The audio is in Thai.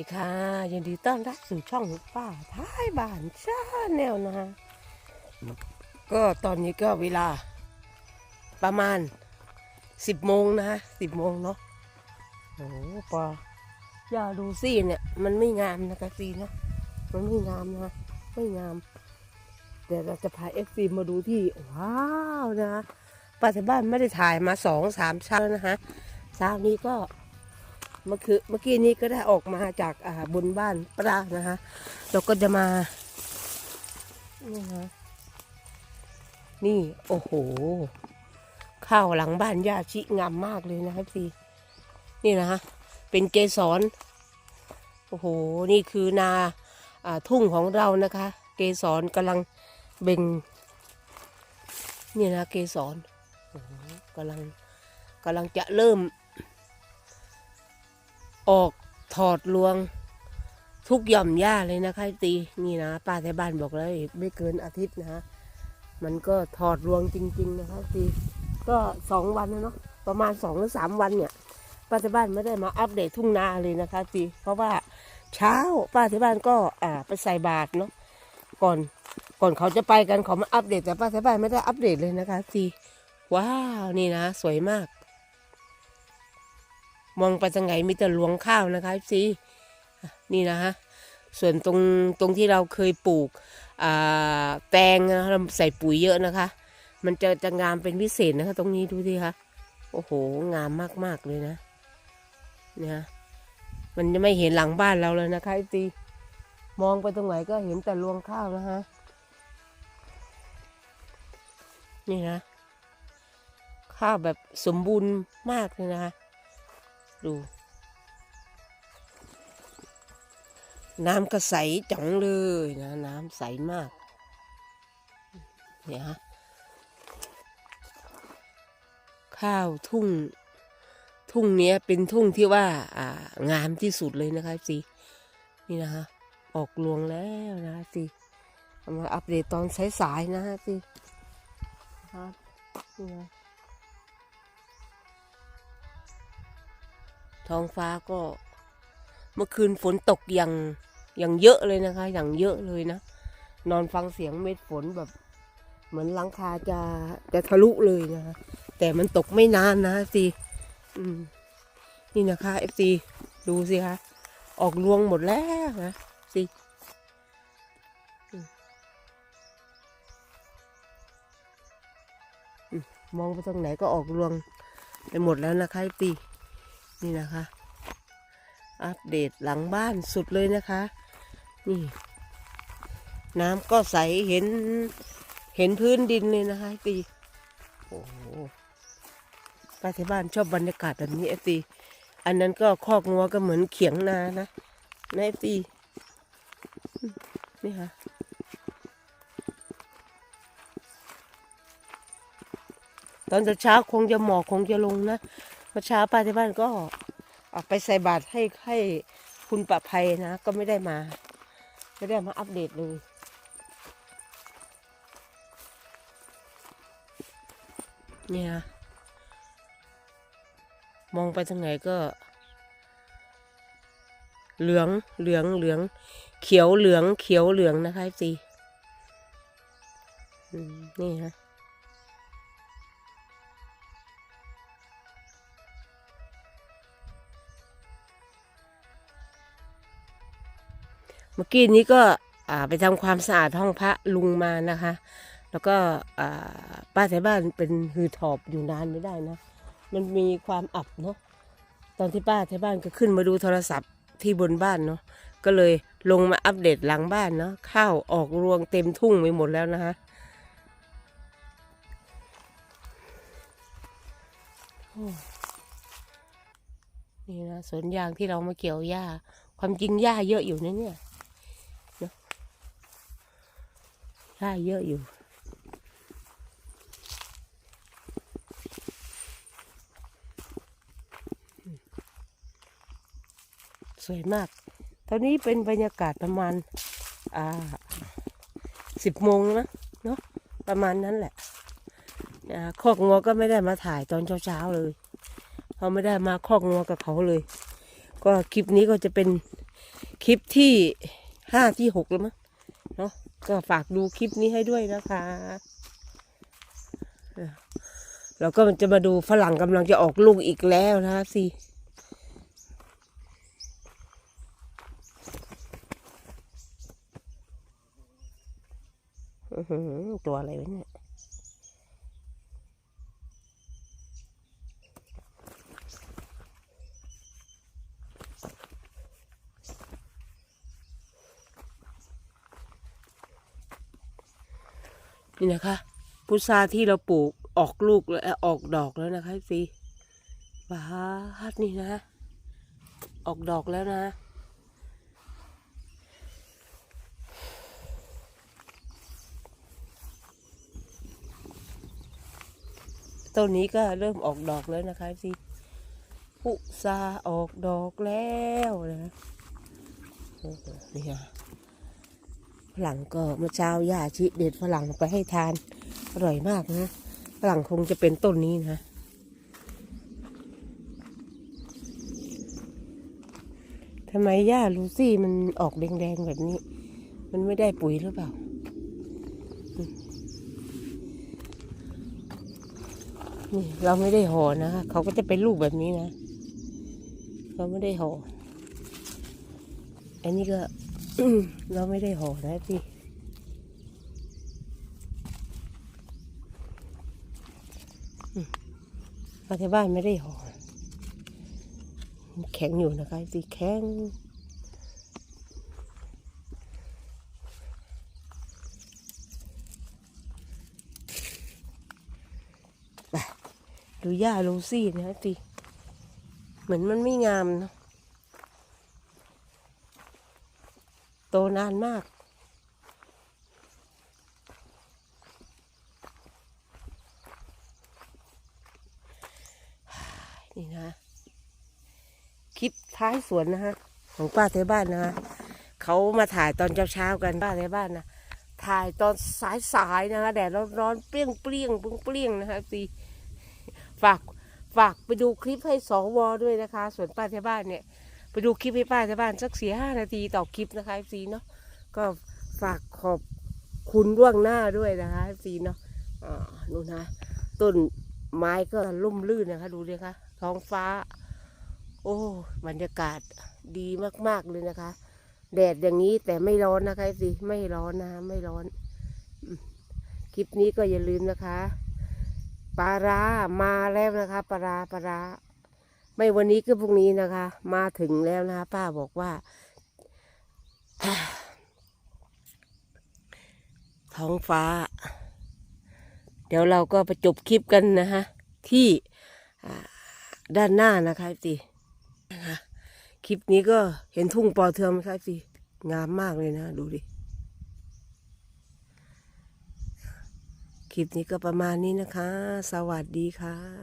ดีค่ะ ยินดีต้อนรับสู่ช่องป้าท้ายบ้านชาแนลนะฮะก็ตอนนี้ก็เวลา ประมาณสิบโมงนะฮะสิบโมงเนาะโอ้โหปอย่าดูสิเนี่ย มันไม่งามนะคะซีเนาะมันไม่งามนะไม่งามเดี๋ยวเราจะพาเอฟซีมาดูที่ ว้าวนะป้าที่บ้านไม่ได้ถ่ายมาสองสามเช้าแล้วนะคะเช้านี้ก็ เมื่อคือเมื่อกี้นี้ก็ได้ออกมาจากบนบ้านปลานะคะเราก็จะมานี่นะนี่ โอ้โห ข้าวหลังบ้านย่าชิงามมากเลยนะครับพี่นี่นะฮะเป็นเกสรโอ้โห นี่คือนาอทุ่งของเรานะคะ เกสรกำลังเบ่งนี่นะเกสรกำลังกำลังจะเริ่ม ออกถอดรวง ทุกหย่อมหญ้าเลยนะคะตีนี่นะป้าที่บ้านบอกเลยไม่เกินอาทิตย์นะฮะมันก็ถอดรวงจริง ๆ นะคะตีก็สองวันนะเนาะประมาณสองหรือสามวันเนี่ยป้าที่บ้านไม่ได้มาอัปเดตทุ่งนาเลยนะคะตีเพราะว่าเช้าป้าที่บ้านก็อ่าไปใส่บาตรเนาะก่อนก่อนเขาจะไปกันเขามาอัปเดตแต่ป้าที่บ้านไม่ได้อัปเดตเลยนะคะตีว้าวนี่นะ สวยมาก มองไปทางไหนมีแต่รวงข้าวนะคะซีนี่นะฮะส่วนตรงตรงที่เราเคยปลูกอ่าแตงนะเราใส่ปุ๋ยเยอะนะคะ มันจะจะงามเป็นพิเศษนะคะ ตรงนี้ดูสิคะโอ้โหงามมากๆเลยนะเนี่ยมันจะไม่เห็นหลังบ้านเราเลยนะคะซีมองไปตรงไหนก็เห็นแต่รวงข้าวนะฮะนี่นะข้าวแบบสมบูรณ์มากเลยนะคะ ดู น้ำก็ใสจังเลยนะ น้ำใสมาก เนี่ยฮะข้าวทุ่ง ทุ่งเนี้ยเป็นทุ่งที่ว่า อ่างามที่สุดเลยนะคะสินี่นะคะออกรวงแล้วนะสิมาอัปเดตตอนสายๆนะฮะสิครับนี่นะ ท้องฟ้าก็ เมื่อคืนฝนตกอย่างอย่างเยอะเลยนะคะ อย่างเยอะเลยนะ นอนฟังเสียงเม็ดฝนแบบ เหมือนหลังคาจะจะทะลุเลยนะคะแต่มันตกไม่นานนะสิอืมนี่นะคะเอฟซีดูสิคะออกรวงหมดแล้วนะสิมองไปตรงไหนก็ออกรวงไปหมดแล้วนะคะเอฟซี นี่นะคะ อัปเดตหลังบ้านสุดเลยนะคะ นี่ น้ำก็ใสเห็นเห็นพื้นดินเลยนะคะไอตีโอ้โหป้าที่บ้านชอบบรรยากาศแบบนี้ไอตีอันนั้นก็คอกงัวก็เหมือนเขียงนานะนะไอตีนี่ค่ะตอนเช้าคงจะหมอกคงจะลงนะ เมื่อเช้าป้าที่บ้านก็ออกไปใส่บาตรให้ให้คุณประภัยนะ ก็ไม่ได้มา ไม่ได้มาอัปเดตเลยเนี่ยมองไปทางไหนก็ เหลืองเหลืองเหลือง เขียวเหลือง เขียวเหลืองนะคะจีนี่ฮะ เมื่อกี้นี้ก็ไปทำความสะอาดห้องพระลุงมานะคะ แล้วก็ป้าแถวบ้านเป็นฮือถอบอยู่นานไม่ได้นะ มันมีความอับเนาะ ตอนที่ป้าแถวบ้านก็ขึ้นมาดูโทรศัพท์ที่บนบ้านเนาะ ก็เลยลงมาอัปเดตหลังบ้านเนาะ ข้าวออกรวงเต็มทุ่งไปหมดแล้วนะคะนี่นะสวนยางที่เรามาเกี่ยวหญ้า ความจริงหญ้าเยอะอยู่นะเนี่ย หญ้าเยอะอยู่สวยมาก ตอนนี้เป็นบรรยากาศประมาณ อ่าสิบโมงนะเนาะ ประมาณนั้นแหละนะคอกงัวก็ไม่ได้มาถ่ายตอนเช้าๆเลยเขาไม่ได้มาคอกงัวกับเขาเลย ก็คลิปนี้ก็จะเป็นคลิปที่ห้าที่หกแล้วมั้งเนะ ก็ฝากดูคลิปนี้ให้ด้วยนะคะ แล้วก็จะมาดูฝรั่งกำลังจะออกลูกอีกแล้วนะคะสิหือตัวอะไรวะเนี่ย นี่นะคะพุทราที่เราปลูกออกลูกแล้วออกดอกแล้วนะคะฟีบาดนี่นะ ออกดอกแล้วนะ ต้นนี้ก็เริ่มออกดอกแล้วนะคะฟีพุทราออกดอกแล้วนะนี่ค่ะ รั่งก็เมื่อเช้าย่าชิเด็ดฝรั่งไปให้ทาน อร่อยมากนะฝรั่งคงจะเป็นต้นนี้นะทำไมย่าลูซี่มันออกแดงๆแบบนี้ มันไม่ได้ปุ๋ยหรือเปล่า นี่เราไม่ได้ห่อนะคะเขาก็จะเป็นลูกแบบนี้นะ เราไม่ได้ห่อ อันนี้ก็ เราไม่ได้ห่อนะพี่มาที่บ้านไม่ได้ห่อแข็งอยู่นะคะสิแข็งไปดูย่าลูซี่นะสิเหมือนมันไม่งามเนอะ โตนานมากนี่นะคลิปท้ายสวนนะฮะของป้าเทบ้านนะฮะเขามาถ่ายตอนเช้าๆกันป้าเทบ้านนะถ่ายตอนสายๆนะคะแดดร้อนๆเปรี้ยงเปรี้ยงๆเปรี้ยงๆนะคะสีฝากฝากไปดูคลิปให้สวด้วยนะคะ ส่วนป้าเทบ้านเนี่ย ไปดูคลิปให้ป้าเทบ้านสักสี่ห้านาทีต่อคลิปนะคะสีเนาะก็ฝากขอบคุณล่วงหน้าด้วยนะคะสีเนาะอ่านู่นนะต้นไม้ก็ร่มรื่นนะคะ ดูดิคะท้องฟ้า โอ้บรรยากาศดีมากๆเลยนะคะ แดดอย่างนี้แต่ไม่ร้อนนะคะสิไม่ร้อนนะไม่ร้อน คลิปนี้ก็อย่าลืมนะคะปลาร้ามาแล้วนะคะปลาร้าปลาร้า ไม่วันนี้ก็พรุ่งนี้นะคะ มาถึงแล้วนะคะ ป้าบอกว่า ท้องฟ้า เดี๋ยวเราก็ไปจบคลิปกันนะคะที่ด้านหน้านะคะสินะคะคลิปนี้ก็เห็นทุ่งปอเทืองไหมคะสิงามมากเลยนะ ดูดิคลิปนี้ก็ประมาณนี้นะคะ สวัสดีค่ะ